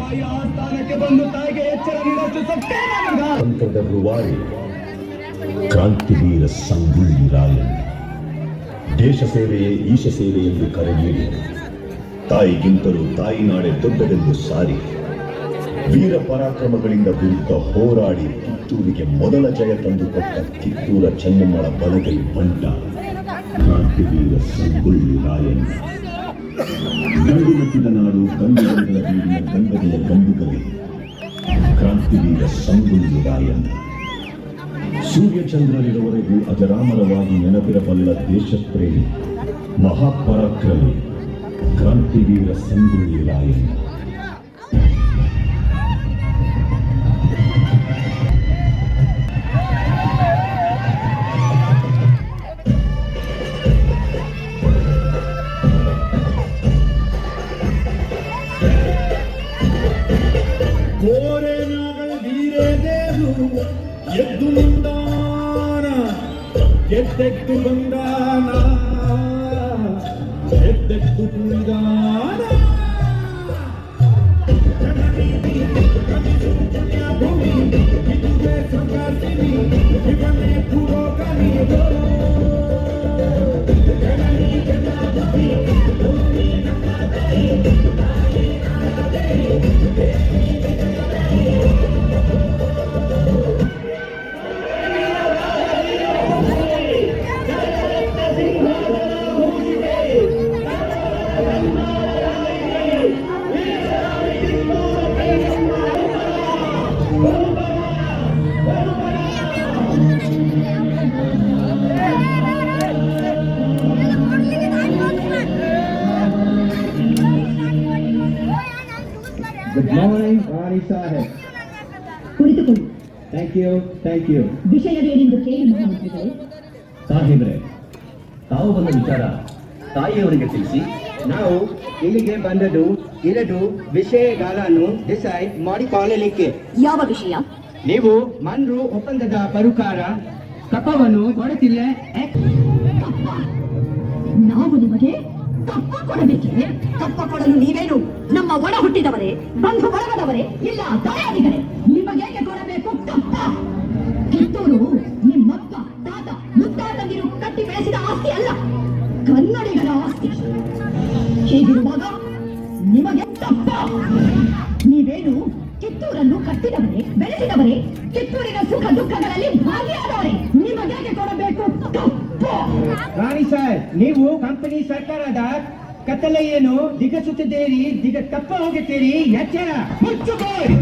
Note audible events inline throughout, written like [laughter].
ಆಯಾ ಬಂದು ತಾಯಿಗೆ ಎಚ್ಚರ ಕ್ರಾಂತಿವೀರ ಸಂಗೊಳ್ಳಿ ರಾಯಣ್ಣ ದೇಶ ಸೇವೆಯೇ ಈಶ ಸೇವೆ ಎಂದು ಕರೆ ನೀಡಿ, ತಾಯಿಗಿಂತಲೂ ತಾಯಿ ನಾಡೆ ದೊಡ್ಡದೆಂದು ಸಾರಿ, ವೀರ ಪರಾಕ್ರಮಗಳಿಂದ ವಿರುದ್ಧ ಹೋರಾಡಿ ಕಿತ್ತೂರಿಗೆ ಮೊದಲ ಜಯ ತಂದುಕೊಟ್ಟ ಕಿತ್ತೂರ ಚೆನ್ನಮ್ಮಳ ಬಲಗೈ ಬಂಟ ಕ್ರಾಂತಿವೀರ ಸಂಗೊಳ್ಳಿ ರಾಯಣ್ಣ ಗಂಡು ನಾಡು ಗಂಡುಗಳ ಬೀಡಿನ ಗಂಡನೆಯ ಗಂಡುಗಲಿ ಕ್ರಾಂತಿವೀರ ಸಂಗೊಳ್ಳಿ ರಾಯಣ್ಣ. ಸೂರ್ಯಚಂದ್ರರಿರುವವರೆಗೂ ಅಜರಾಮರವಾಗಿ ನೆನಪಿರಬಲ್ಲ ದೇಶಪ್ರೇಮಿ, ಮಹಾಪರಾಕ್ರಮಿ, ಕ್ರಾಂತಿವೀರ ಸಂಗೊಳ್ಳಿ ರಾಯಣ್ಣ. ಎದ್ದು ನಿಂದಾನ ಎದ್ದೆದ್ದು ಬಂದಾನ ಎದ್ದೆದ್ದು ಕುಣಿದಾನ ಇದುವೇ ಸಂಗಾತಿನಿ ಇವನೇ ಪುರೋಗಮಿ Sahib. ಕುಳಿತುಕೊಳ್ಳಿ. You thank you. ವಿಷಯವೇನೆಂದು ಕೇಳಿ ಮಹಾಮಂತ್ರಿಗಳು ಸಾಹೇಬ್ರೆ ತಾವು ಬಂದ ವಿಚಾರ ತಾಯಿಯವರಿಗೆ ತಿಳಿಸಿ. ನಾವು ಇಲ್ಲಿಗೆ ಬಂದದ್ದು ಎರಡು ವಿಷಯಗಳನ್ನು ಡಿಸೈಡ್ ಮಾಡಿಕೊಳ್ಳಲಿಕ್ಕೆ ಯಾವ ವಿಷಯ? ನೀವು ಮನ್ರು ಒಪ್ಪಂದದ ಪರುಕಾರ ಕಪ್ಪವನ್ನು ಕೊಡುತ್ತಿಲ್ಲ ನಾವು ನಿಮಗೆ ಕಪ್ಪ ಕೊಡಬೇಕೆ ಕಪ್ಪ ಕೊಡಲು ನೀವೇನು ನಮ್ಮ ಒಳ ಹುಟ್ಟಿದವರೇ, ಬಂಧು ಬಳಗದವರೇ? ಇಲ್ಲ, ದಾಯಾದಿಗಳೇ ನಿಮಗೇಕೆ ಕೊಡಬೇಕು ಕಪ್ಪ? ಕಿತ್ತೂರು ನಿಮ್ಮಪ್ಪ, ತಾತ, ಮುತ್ತಾತಂದಿರು ಕಟ್ಟಿ ಬೆಳೆಸಿದ ಆಸ್ತಿ ಅಲ್ಲ, ಕನ್ನಡಿಗರ ಆಸ್ತಿ. ಹೀಗಿರುವಾಗ ನಿಮಗೆ ತಪ್ಪ ನೀವೇನು ಕಿತ್ತೂರನ್ನು ಕಟ್ಟಿದವರೇ, ಬೆಳೆಸಿದವರೇ? ಕಿತ್ತೂರಿನ ನೀವು ಕಂಪನಿ ಸರ್ಕಾರದ ಕತ್ತಲೆಯನ್ನು ದಿಗಸುತ್ತಿದ್ದೀರಿ ದಿಗ ತಪ್ಪ ಹೋಗುತ್ತೀರಿ ಎಚ್ಚರ ಮುಚ್ಚುಕೋಯ್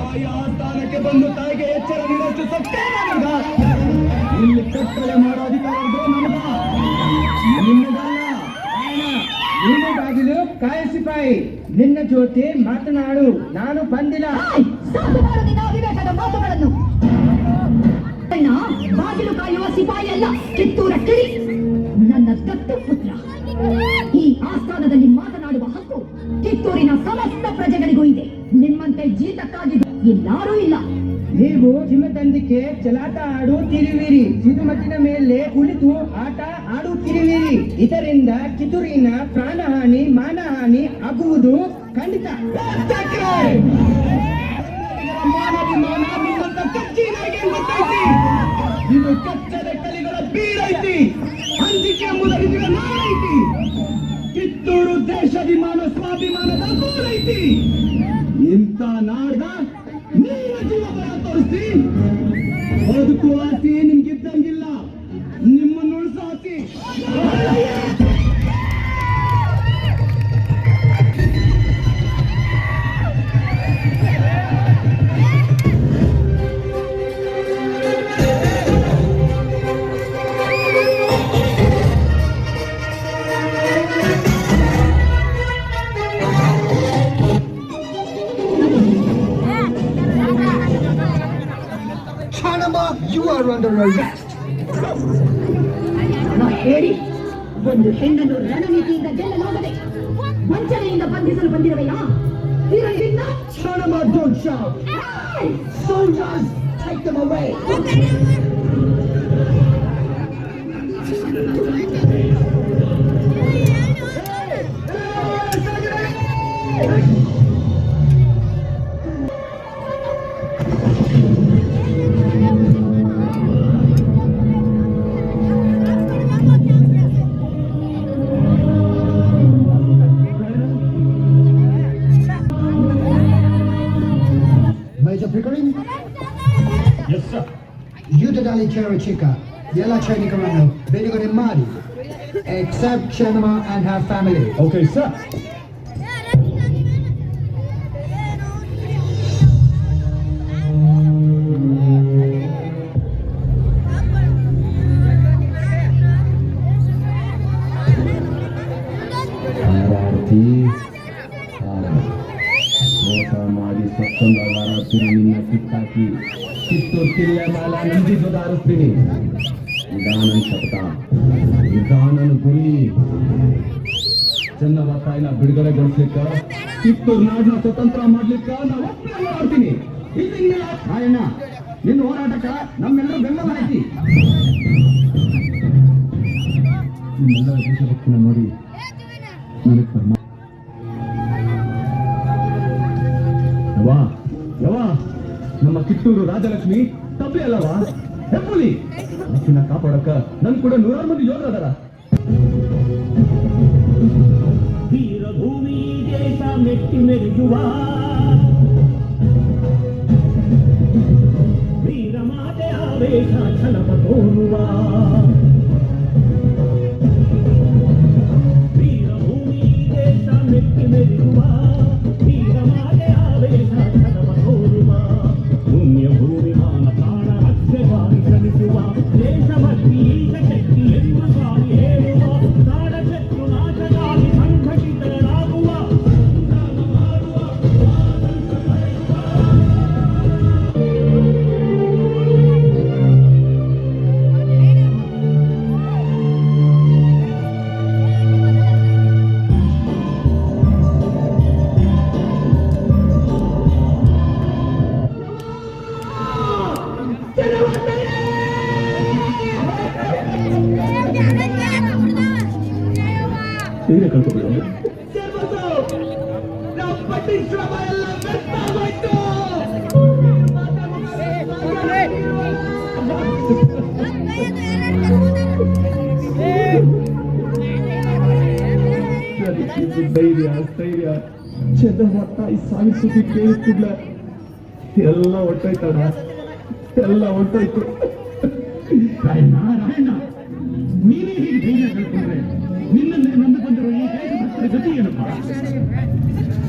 ಆಯಾ ಸ್ಥಾನಕ್ಕೆ ಬಂದು ತಾಯಿಗೆ ಎಚ್ಚರ ನೀಡಷ್ಟು ಸತ್ಯ ಇಲ್ಲಿ ಕತ್ತಲೆ ಮಾಡೋ ಅಧಿಕಾರ ಇರೋದು ನನಗ ನಿನ್ನದಲ್ಲ ನೀನು ಬಾಗಿಲು ಕಾಯಿಸಿಪಾಯಿ. ನಿನ್ನ ಜೊತೆ ಮಾತನಾಡು ನಾನು ಬಂದಿಲ್ಲ. ನಿನ್ನ ಮಾತುಗಳನ್ನು. ಅಣ್ಣ ಬಾಗಿಲು ಕಾಯುವ ಸಿಪಾಯಿ ಅಲ್ಲ. ಕಿತ್ತೂರ ಕಿಳಿ ಎಲ್ಲಾರೂ ಇಲ್ಲ. ನೀವು ಚಿಮ್ಮತಂದಿಕೆ ಚಲಾಟ ಆಡುತ್ತಿರುವಿರಿ ಸಿಡುಮಟ್ಟಿನ ಮೇಲೆ ಕುಳಿತು ಆಟ ಆಡುತ್ತಿರುವಿರಿ ಇದರಿಂದ ಕಿತ್ತೂರಿನ ಪ್ರಾಣಹಾನಿ, ಮಾನಹಾನಿ ಆಗುವುದು ಖಂಡಿತ. ಇದು ಕಚ್ಚದ ಕಲಿಗಳ ಬೀರೈತಿ ಹಂಚಿಕೆ ಮುದರಿಸಿದ ನಾನೈತಿ ಕಿತ್ತೂರು ದೇಶಾಭಿಮಾನ, ಸ್ವಾಭಿಮಾನದ ಊರೈತಿ ಇಂಥ ನಾಡ್ದ ನೀನ ಜೀವ ತೋರಿಸಿ. ಬದುಕುವ ಆಸೆ ನಿಮ್ಗಿದ್ದಂಗಿಲ್ಲ ಹಣ ಹೇಳಿ ಒಂದು ಹೆಣ್ಣನ್ನು ರಣನೀತಿಯಿಂದ ಗೆಲ್ಲಲಾಗದೆ ವಂಚನೆಯಿಂದ ಬಂಧಿಸಲು ಬಂದಿರುವೆಯಾ ಇದರಿಂದ Panama, don't shout! Soldiers, take them away! Mr. Pickering? Yes, sir. Yudadali Cherichika, Yela Chenikarano, Benigone Mari, accept Chenama and her family. Okay, sir. ಕಿತ್ತೊತ್ತಿಲ್ಲ ಮಾಲ, ನಂದಿ ಸುಧಾರಿಸ್ತೀನಿ ಇದಾನನ್ ಶಬ್ದ ಇದಾನನ್ ಗುರಿ. ಚೆನ್ನವ ತಾಯಿನ ಬಿಡುಗಡೆಗೊಳಿಸ್ಲಿಕ್ಕ ಕಿತ್ತೂರು ನಾಡಿನ ಸ್ವತಂತ್ರ ಮಾಡ್ಲಿಕ್ಕ ನಾವು ಮಾಡ್ತೀನಿ. ಆಯ್ನಾ ರಾಯಣ್ಣ ನಿನ್ನ ಹೋರಾಟಕ್ಕ ನಮ್ಮೆಲ್ಲರೂ ಬೆಂಬಲ ಐತಿ ನಿಮ್ಮೆಲ್ಲರ ದೇಶಭಕ್ತಿನ ನೋಡಿ ನನಗೆ ಕಿತ್ತೂರು ರಾಜಲಕ್ಷ್ಮಿ, ತಪ್ಪಿ ಅಲ್ಲವಾ? ಹೆಪ್ಪುಲಿ! ಆಕಿನ ಕಾಪಾಡಕ ನನ್ ಕೂಡ ನೂರಾರು ಮಂದಿ ಯೋಧರು ಅದರ ವೀರಭೂಮಿ ದೇಶ ಮೆಟ್ಟಿ ಮೆರೆಯುವ ವೀರಮಾತೆ ಆವೇಶ ಕ್ಷಣಪ ತೋರುವ [laughs] ಧೈರ್ಯ ಸ್ಥೈರ್ಯ ಚೆನ್ನ ಒಟ್ಟಾಗಿ ಸಾಗಿಸುತ್ತಿ ಕೇಳಿದ ಕೂಡ್ಲೆ ಎಲ್ಲ ಹೊಟ್ಟೋಯ್ತಣ ಎಲ್ಲ ರಾಯಣ್ಣ ನೀನೇ ಹೀಗೆ ಧೈರ್ಯ ಕಳ್ಕೊಂಡ್ರೆ ನಿನ್ನ ಗತಿ ಏನಪ್ಪ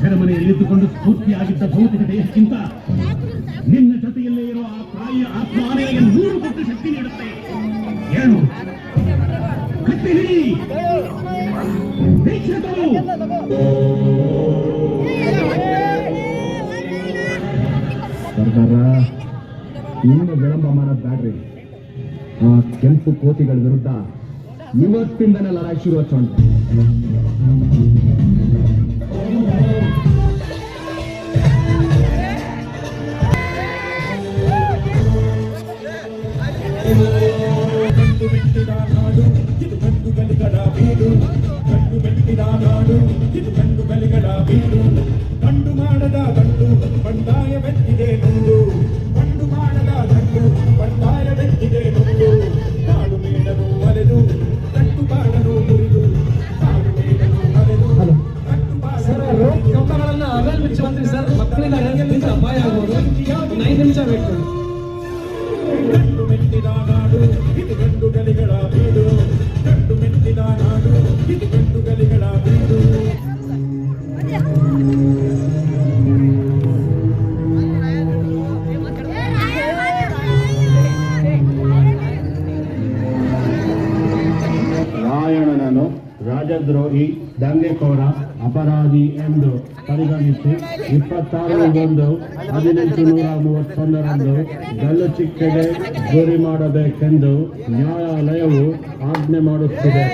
ಸೆರೆಮನೆಯಲ್ಲಿ ಇದ್ದುಕೊಂಡು ಸ್ಫೂರ್ತಿಯಾಗಿದ್ದ ಭೌತಿಕ ದೇಹಕ್ಕಿಂತ ನಿನ್ನ ಜೊತೆಯಲ್ಲೇ ಇರುವ ಆ ತಾಯಿಯ ಆತ್ಮಾನೆಗೆ ನೂರು ಪಟ್ಟು ಶಕ್ತಿ ನೀಡುತ್ತೆ. ಏನು? ಕಟ್ಟಿ ಹಿಡಿ. ದೀಕ್ಷೆ ತಗೋ. ಸರ್ದಾರ ಇನ್ನು ವಿಳಂಬ ಮಾಡೋದು ಬ್ಯಾಡ್ರಿ. ಆ ಕೆಂಪು ಕೋತಿಗಳ ವಿರುದ್ಧ ಇವತ್ತಿಂದನೇ ಲಡಾಯಿ ಶುರು ಹಚ್ಚೋಣ ರಾಜದ್ರೋಹಿ ದಂಗೆಕೋರ ಅಪರಾಧಿ ಎಂದು ಪರಿಗಣಿಸಿ ಇಪ್ಪತ್ತಾರು ಒಂದು ಹದಿನೆಂಟು ನೂರ ಮೂವತ್ತೊಂದರಂದು ಗಲ್ಲು ಶಿಕ್ಷೆಗೆ ಗುರಿ ಮಾಡಬೇಕೆಂದು ನ್ಯಾಯಾಲಯವು ಆಜ್ಞೆ ಮಾಡುತ್ತಿದೆ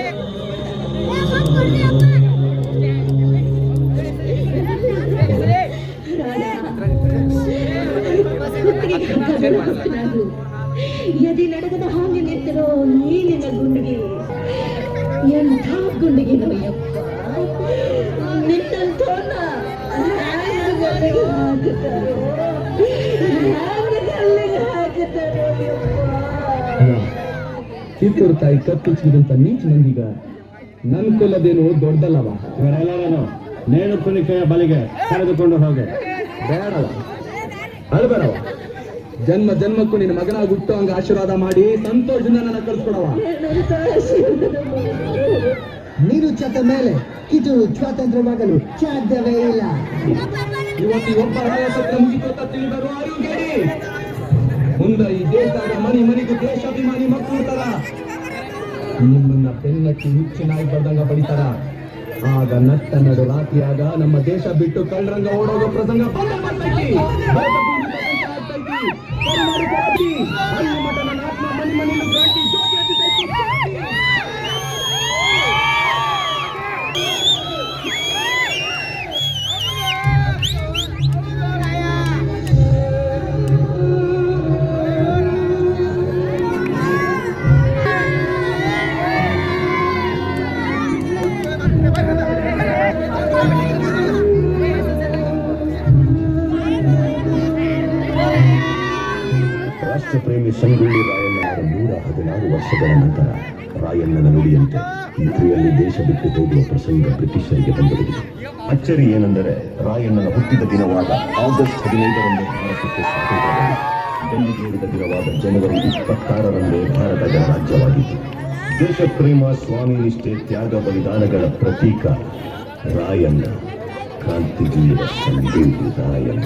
ಎದೆ ಕಿತ್ತೂರು ತಾಯಿ ಕತ್ತಿಚ್ಚಿದಂತ ನೀಚ ಮಂದಿಗ ನನ್ ಕೊಲ್ಲದೇನು ದೊಡ್ಡಲ್ಲವ ಇವರೆಲ್ಲರನ್ನು ನೇಣು ಕುಣಿಕೆಯ ಬಲಿಗೆ ಕರೆದುಕೊಂಡು ಹೋಗೆ. ಬೇಡವ. ಅಳ್ಬೇಡವ ಜನ್ಮ ಜನ್ಮಕ್ಕೂ ನಿನ್ನ ಮಗನಾಗಿ ಹುಟ್ಟು ಹಂಗ ಆಶೀರ್ವಾದ ಮಾಡಿ ಸಂತೋಷದಿಂದ ನನ್ನ ಕಳ್ಸ್ಕೊಡವ. ಚಕ ಮೇಲೆ ಕಿತ್ತೂರು ಸ್ವಾತಂತ್ರ್ಯವಾಗಲು ಸಾಧ್ಯವೇ ಇಲ್ಲ. ಇವತ್ತು ಒಬ್ಬ ಮುಗಿತು ತಿಳಿದರು ಮುಂದೆ ಈ ದೇಶದಾಗ ಮನಿ ಮನಿಗೂ ದೇಶಾಭಿಮಾನಿ ಮಕ್ಕಳು ನಿಮ್ಮನ್ನ ಬೆನ್ನಟ್ಟಿ ಹುಚ್ಚಿನಾಗಿ ಬರ್ದಂಗ ಬಡಿತಾರ ಆಗ ನಟ್ಟ ನಡು ರಾತ್ರಿಯಾಗ ನಮ್ಮ ದೇಶ ಬಿಟ್ಟು ಕಳ್ಳರಂಗ ಓಡೋಗೋ ಪ್ರಸಂಗ ಬಂದ ಬರ್ತೈತಿ ರಾಷ್ಟ್ರಪ್ರೇಮಿ ಸಂಗೊಳ್ಳಿ ರಾಯಣ್ಣನವರ ನೂರ ಹದಿನಾರು ವರ್ಷಗಳ ನಂತರ ರಾಯಣ್ಣನ ನುಡಿಯಂತೆ ಪೃಥ್ವಿಯಲ್ಲಿ ದೇಶ ಬಿಟ್ಟು ಹೋಗುವ ಪ್ರಸಂಗ ಬ್ರಿಟಿಷರಿಗೆ ಬಂದಿರುವುದು ಅಚ್ಚರಿ ಏನೆಂದರೆ ರಾಯಣ್ಣನ ಹುಟ್ಟಿದ ದಿನವಾದ ಆಗಸ್ಟ್ ಹದಿನೈದರಂದು ಭಾರತಕ್ಕೆ ಸ್ವಾತಂತ್ರ್ಯ ಗಲ್ಲಿಗೇರಿದ ದಿನವಾದ ಜನವರಿ ಇಪ್ಪತ್ತಾರರಂದೇ ಭಾರತ ಗಣರಾಜ್ಯವಾಗಿತ್ತು ದೇಶ ಪ್ರೇಮ ಸ್ವಾಮಿ ನಿಷ್ಠೆ, ತ್ಯಾಗ ಬಲಿದಾನಗಳ ಪ್ರತೀಕ ರಾಯಣ್ಣ. ಕ್ರಾಂತಿವೀರ ಸಂಗೊಳ್ಳಿ ರಾಯಣ್ಣ.